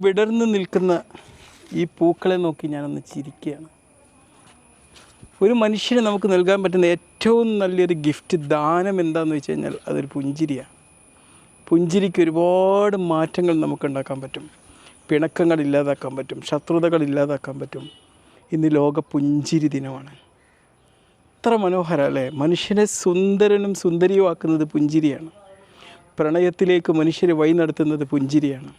വിടർന്ന് നിൽക്കുന്ന ഈ പൂക്കളെ നോക്കി ഞാനൊന്ന് ചിരിക്കുകയാണ്. ഒരു മനുഷ്യന് നമുക്ക് നൽകാൻ പറ്റുന്ന ഏറ്റവും നല്ലൊരു ഗിഫ്റ്റ് ദാനം എന്താണെന്ന് വെച്ച് കഴിഞ്ഞാൽ അതൊരു പുഞ്ചിരിയാണ്. പുഞ്ചിരിക്ക് ഒരുപാട് മാറ്റങ്ങൾ നമുക്ക് ഉണ്ടാക്കാൻ പറ്റും. പിണക്കങ്ങൾ ഇല്ലാതാക്കാൻ പറ്റും. ശത്രുതകൾ ഇല്ലാതാക്കാൻ പറ്റും. ഇന്ന് ലോക പുഞ്ചിരി ദിനമാണ്. എത്ര മനോഹര അല്ലേ? മനുഷ്യനെ സുന്ദരനും സുന്ദരിയുമാക്കുന്നത് പുഞ്ചിരിയാണ്. പ്രണയത്തിലേക്ക് മനുഷ്യരെ വഴി നടത്തുന്നത് പുഞ്ചിരിയാണ്.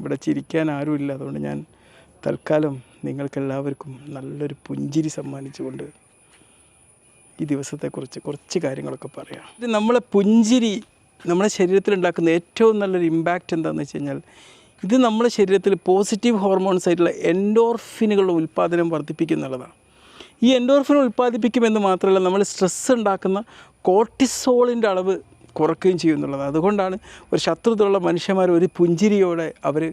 ഇവിടെ ചിരിക്കാൻ ആരുമില്ല. അതുകൊണ്ട് ഞാൻ തൽക്കാലം നിങ്ങൾക്കെല്ലാവർക്കും നല്ലൊരു പുഞ്ചിരി സമ്മാനിച്ചുകൊണ്ട് ഈ ദിവസത്തെക്കുറിച്ച് കുറച്ച് കാര്യങ്ങളൊക്കെ പറയാം. ഇത് നമ്മളെ പുഞ്ചിരി നമ്മുടെ ശരീരത്തിൽ ഉണ്ടാക്കുന്ന ഏറ്റവും നല്ലൊരു ഇമ്പാക്റ്റ് എന്താണെന്ന് വെച്ച് കഴിഞ്ഞാൽ ഇത് നമ്മുടെ ശരീരത്തിൽ പോസിറ്റീവ് ഹോർമോൺസ് ആയിട്ടുള്ള എൻഡോർഫിനുകളുടെ ഉൽപ്പാദനം വർദ്ധിപ്പിക്കുന്നുള്ളതാണ് ഈ എൻഡോർഫിൻ ഉൽപ്പാദിപ്പിക്കുമെന്ന് മാത്രമല്ല നമ്മൾ സ്ട്രെസ്സ് ഉണ്ടാക്കുന്ന കോർട്ടിസോളിന്റെ അളവ് കുറയ്ക്കുകയും ചെയ്യുന്നുള്ളത് അതുകൊണ്ടാണ് ഒരു ശത്രുതയുള്ള മനുഷ്യന്മാർ ഒരു പുഞ്ചിരിയോടെ അവർ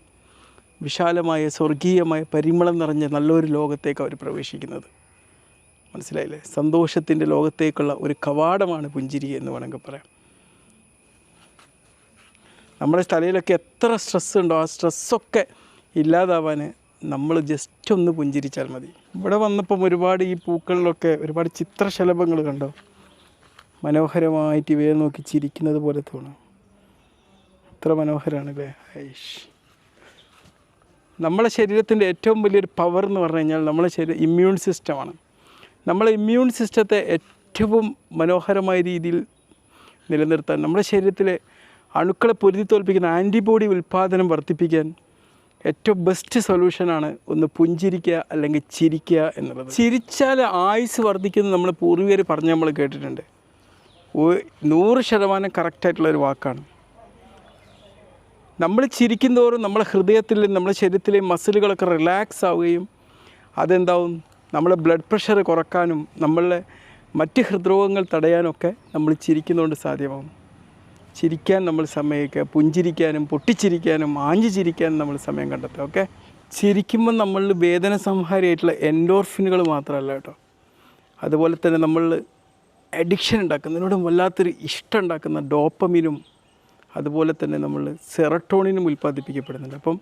വിശാലമായ സ്വർഗീയമായ പരിമളം നിറഞ്ഞ നല്ലൊരു ലോകത്തേക്ക് അവർ പ്രവേശിക്കുന്നത്. മനസ്സിലായില്ലേ? സന്തോഷത്തിന്റെ ലോകത്തേക്കുള്ള ഒരു കവാടമാണ് പുഞ്ചിരി എന്ന് വേണമെങ്കിൽ പറയാം. നമ്മുടെ തലയിലൊക്കെ എത്ര സ്ട്രെസ് ഉണ്ടോ ആ സ്ട്രെസ്സൊക്കെ ഇല്ലാതാവാൻ നമ്മൾ ജസ്റ്റ് ഒന്ന് പുഞ്ചിരിച്ചാൽ മതി. ഇവിടെ വന്നപ്പം ഒരുപാട് ഈ പൂക്കളിലൊക്കെ ഒരുപാട് ചിത്രശലഭങ്ങൾ കണ്ടോ? മനോഹരമായിട്ട് ഇവയെ നോക്കി ചിരിക്കുന്നത് പോലെ തോന്നും. എത്ര മനോഹരമാണല്ലേ ഐഷ്. നമ്മളെ ശരീരത്തിന്റെ ഏറ്റവും വലിയൊരു പവർ എന്ന് പറഞ്ഞു കഴിഞ്ഞാൽ നമ്മളെ ശരീരം ഇമ്മ്യൂൺ സിസ്റ്റമാണ് നമ്മളെ ഇമ്മ്യൂൺ സിസ്റ്റത്തെ ഏറ്റവും മനോഹരമായ രീതിയിൽ നിലനിർത്താൻ നമ്മുടെ ശരീരത്തിലെ അണുക്കളെ പൊരുതി തോൽപ്പിക്കുന്ന ആന്റിബോഡി ഉൽപ്പാദനം വർദ്ധിപ്പിക്കാൻ ഏറ്റവും ബെസ്റ്റ് സൊല്യൂഷനാണ് ഒന്ന് പുഞ്ചിരിക്കുക അല്ലെങ്കിൽ ചിരിക്കുക എന്നുള്ളത്. ചിരിച്ചാൽ ആയുസ് വർദ്ധിക്കുന്നത് നമ്മൾ പൂർവികർ പറഞ്ഞ് നമ്മൾ കേട്ടിട്ടുണ്ട്. നൂറ് ശതമാനം കറക്റ്റായിട്ടുള്ളൊരു വാക്കാണ്. നമ്മൾ ചിരിക്കുന്തോറും നമ്മുടെ ഹൃദയത്തിൽ നമ്മുടെ ശരീരത്തിലെ മസിലുകളൊക്കെ റിലാക്സ് ആവുകയും അതെന്താവും? നമ്മളെ ബ്ലഡ് പ്രഷർ കുറക്കാനും നമ്മളെ മറ്റ് ഹൃദ്രോഗങ്ങൾ തടയാനൊക്കെ നമ്മൾ ചിരിക്കുന്നതുകൊണ്ട് സാധ്യമാവും. ചിരിക്കാൻ നമ്മൾ സമയമൊക്കെ പുഞ്ചിരിക്കാനും പൊട്ടിച്ചിരിക്കാനും ആഞ്ഞു ചിരിക്കാനും നമ്മൾ സമയം കണ്ടെത്തുക ഓക്കെ ചിരിക്കുമ്പോൾ നമ്മളിൽ വേദന സംഹാരിയായിട്ടുള്ള എൻഡോർഫിനുകൾ മാത്രമല്ല കേട്ടോ. അതുപോലെ തന്നെ നമ്മൾ അഡിക്ഷൻ ഉണ്ടാക്കുന്നതിനോട് വല്ലാത്തൊരു ഇഷ്ടം ഉണ്ടാക്കുന്ന ഡോപ്പമിനും അതുപോലെ തന്നെ നമ്മൾ സെറട്ടോണിനും ഉൽപ്പാദിപ്പിക്കപ്പെടുന്നുണ്ട്. അപ്പം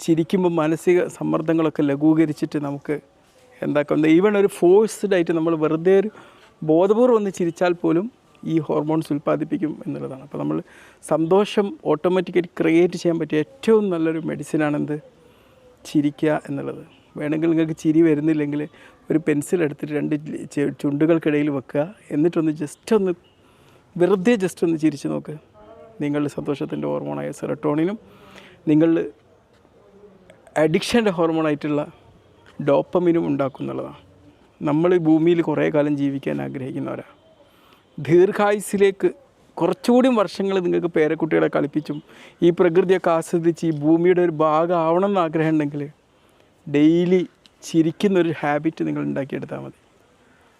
ചിരിക്കുമ്പോൾ മാനസിക സമ്മർദ്ദങ്ങളൊക്കെ ലഘൂകരിച്ചിട്ട് നമുക്ക് എന്താക്കുന്നത് ഈവൺ ഒരു ഫോഴ്സ്ഡ് ആയിട്ട് നമ്മൾ വെറുതെ ഒരു ബോധപൂർവം ഒന്ന് ചിരിച്ചാൽ പോലും ഈ ഹോർമോൺസ് ഉൽപ്പാദിപ്പിക്കും എന്നുള്ളതാണ്. അപ്പോൾ നമ്മൾ സന്തോഷം ഓട്ടോമാറ്റിക്കായിട്ട് ക്രിയേറ്റ് ചെയ്യാൻ പറ്റിയ ഏറ്റവും നല്ലൊരു മെഡിസിനാണെന്ത് ചിരിക്കുക എന്നുള്ളത്. വേണമെങ്കിൽ നിങ്ങൾക്ക് ചിരി വരുന്നില്ലെങ്കിൽ ഒരു പെൻസിൽ എടുത്തിട്ട് രണ്ട് ചുണ്ടുകൾക്കിടയിൽ വെക്കുക. എന്നിട്ടൊന്ന് ജസ്റ്റ് ഒന്ന് വെറുതെ ജസ്റ്റ് ഒന്ന് ചിരിച്ച് നോക്ക്. നിങ്ങളുടെ സന്തോഷത്തിന്റെ ഹോർമോണായ സെറട്ടോണിനും നിങ്ങൾ അഡിക്ഷന്റെ ഹോർമോണായിട്ടുള്ള ഡോപ്പമിനും ഉണ്ടാക്കുന്നുള്ളതാണ് നമ്മൾ ഈ ഭൂമിയിൽ കുറേ കാലം ജീവിക്കാൻ ആഗ്രഹിക്കുന്നവരാണ് ദീർഘായുസിലേക്ക് കുറച്ചുകൂടി വർഷങ്ങൾ നിങ്ങൾക്ക് പേരക്കുട്ടികളെ കളിപ്പിച്ചും ഈ പ്രകൃതിയൊക്കെ ആസ്വദിച്ച് ഈ ഭൂമിയുടെ ഒരു ഭാഗമാവണം എന്ന് ആഗ്രഹം ഉണ്ടെങ്കിൽ ചിരിക്കുന്ന ഒരു ഹാബിറ്റ് നിങ്ങൾ ഉണ്ടാക്കിയെടുത്താൽ മതി.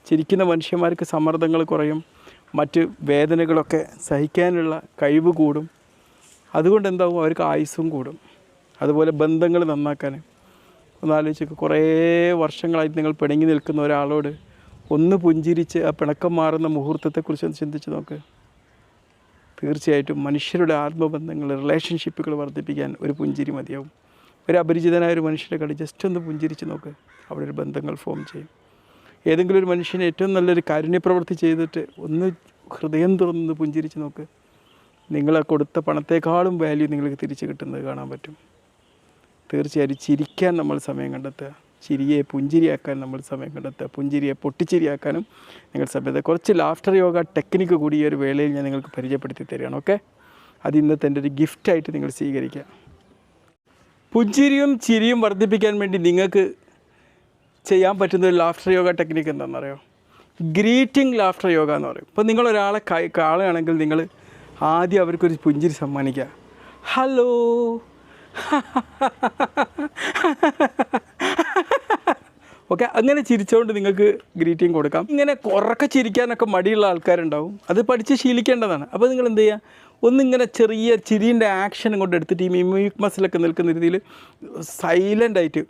ചിരിക്കുന്ന മനുഷ്യന്മാർക്ക് സമ്മർദ്ദങ്ങൾ കുറയും മറ്റ് വേദനകളൊക്കെ സഹിക്കാനുള്ള കഴിവ് കൂടും. അതുകൊണ്ട് എന്താവും? അവർക്ക് ആയുസ്സും കൂടും. അതുപോലെ ബന്ധങ്ങൾ നന്നാക്കാൻ. ഒന്ന് ആലോചിച്ച് കുറേ വർഷങ്ങളായി നിങ്ങൾ പിണങ്ങി നിൽക്കുന്ന ഒരാളോട് ഒന്ന് പുഞ്ചിരിച്ച് ആ പിണക്കം മാറുന്ന മുഹൂർത്തത്തെക്കുറിച്ച് ഒന്ന് ചിന്തിച്ച് നോക്ക്. തീർച്ചയായിട്ടും മനുഷ്യരുടെ ആത്മബന്ധങ്ങൾ റിലേഷൻഷിപ്പുകൾ വർദ്ധിപ്പിക്കാൻ ഒരു പുഞ്ചിരി മതിയാവും. ഒരു അപരിചിതനായ ഒരു മനുഷ്യനെ കണ്ട് ജസ്റ്റ് ഒന്ന് പുഞ്ചിരിച്ച് നോക്ക്. അവിടെ ഒരു ബന്ധങ്ങൾ ഫോം ചെയ്യും. ഏതെങ്കിലും ഒരു മനുഷ്യന് ഏറ്റവും നല്ലൊരു കാരുണ്യപ്രവൃത്തി ചെയ്തിട്ട് ഒന്ന് ഹൃദയം തുറന്ന് പുഞ്ചിരിച്ച് നോക്ക്. നിങ്ങളെ കൊടുത്ത പണത്തെക്കാളും വാല്യൂ നിങ്ങൾക്ക് തിരിച്ച് കിട്ടുന്നത് കാണാൻ പറ്റും. തീർച്ചയായും ചിരിക്കാൻ നമ്മൾ സമയം കണ്ടെത്തുക. ചിരിയെ പുഞ്ചിരിയാക്കാൻ നമ്മൾ സമയം കണ്ടെത്തുക. പുഞ്ചിരിയെ പൊട്ടിച്ചിരിയാക്കാനും നിങ്ങൾ സമയത്ത് കുറച്ച് ലാഫ്റ്റർ യോഗ ടെക്നിക്ക് കൂടി ഈ ഒരു വേളയിൽ ഞാൻ നിങ്ങൾക്ക് പരിചയപ്പെടുത്തി തരികയാണ്. ഓക്കെ അത് ഇന്നത്തെ എന്റെ ഒരു ഗിഫ്റ്റായിട്ട് നിങ്ങൾ സ്വീകരിക്കുക. പുഞ്ചിരിയും ചിരിയും വർദ്ധിപ്പിക്കാൻ വേണ്ടി നിങ്ങൾക്ക് ചെയ്യാൻ പറ്റുന്ന ഒരു ലാഫ്റ്റർ യോഗ ടെക്നിക്ക് എന്താണെന്നറിയോ? ഗ്രീറ്റിംഗ് ലാഫ്റ്റർ യോഗ എന്ന് പറയും. ഇപ്പോൾ നിങ്ങളൊരാളെ കൈ- കാണുകയാണെങ്കിൽ നിങ്ങൾ ആദ്യം അവർക്കൊരു പുഞ്ചിരി സമ്മാനിക്കുക. ഹലോ ഓക്കെ അങ്ങനെ ചിരിച്ചുകൊണ്ട് നിങ്ങൾക്ക് ഗ്രീറ്റിംഗ് കൊടുക്കാം. ഇങ്ങനെ കുറക്കെ ചിരിക്കാനൊക്കെ മടിയുള്ള ആൾക്കാരുണ്ടാവും. അത് പഠിച്ച് ശീലിക്കേണ്ടതാണ്. അപ്പോൾ നിങ്ങൾ എന്ത് ചെയ്യുക? ഒന്നിങ്ങനെ ചെറിയ ചിരിന്റെ ആക്ഷൻ കൊണ്ട് എടുത്തിട്ട് ഈ മിമിക് മസിലൊക്കെ നിൽക്കുന്ന രീതിയിൽ സൈലന്റ് ആയിട്ട്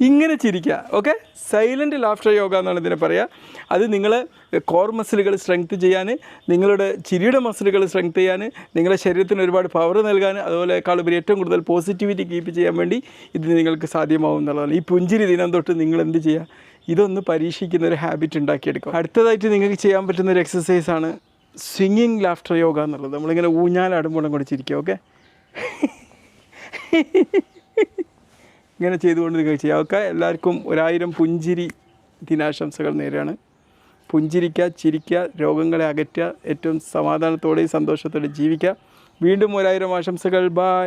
ഇങ്ങനെ ചിരിക്കുക ഓക്കെ സൈലന്റ് ലാഫ്റ്റർ യോഗ എന്നാണ് ഇതിനെ പറയുക. അത് നിങ്ങൾ കോർ മസിലുകൾ സ്ട്രെങ്ത് ചെയ്യാൻ നിങ്ങളുടെ ചിരിയുടെ മസിലുകൾ സ്ട്രെങ്ത് ചെയ്യാൻ നിങ്ങളുടെ ശരീരത്തിന് ഒരുപാട് പവർ നൽകാൻ അതുപോലെ കാളുപരി ഏറ്റവും കൂടുതൽ പോസിറ്റിവിറ്റി കീപ്പ് ചെയ്യാൻ വേണ്ടി ഇത് നിങ്ങൾക്ക് സാധ്യമാവും എന്നുള്ളതാണ്. ഈ പുഞ്ചിരി ദിനം തൊട്ട് നിങ്ങൾ എന്ത് ചെയ്യുക? ഇതൊന്ന് പരീക്ഷിക്കുന്ന ഒരു ഹാബിറ്റ് ഉണ്ടാക്കിയെടുക്കുക. അടുത്തതായിട്ട് നിങ്ങൾക്ക് ചെയ്യാൻ പറ്റുന്ന ഒരു എക്സസൈസാണ് സ്വിങ്ങിങ് ലാഫ്റ്റർ യോഗ എന്നുള്ളത്. നമ്മളിങ്ങനെ ഊഞ്ഞാലാടുമ്പോഴും കൂടെ ചിരിക്കുക ഓക്കെ ഇങ്ങനെ ചെയ്തുകൊണ്ട് നിങ്ങൾ ചെയ്യാം. ഒക്കെ എല്ലാവർക്കും ഒരായിരം പുഞ്ചിരി ദിനാശംസകൾ നേരെയാണ് പുഞ്ചിരിക്കുക ചിരിക്കുക രോഗങ്ങളെ അകറ്റുക ഏറ്റവും സമാധാനത്തോടെയും സന്തോഷത്തോടെയും ജീവിക്കുക. വീണ്ടും ഒരായിരം ആശംസകൾ. ബായ്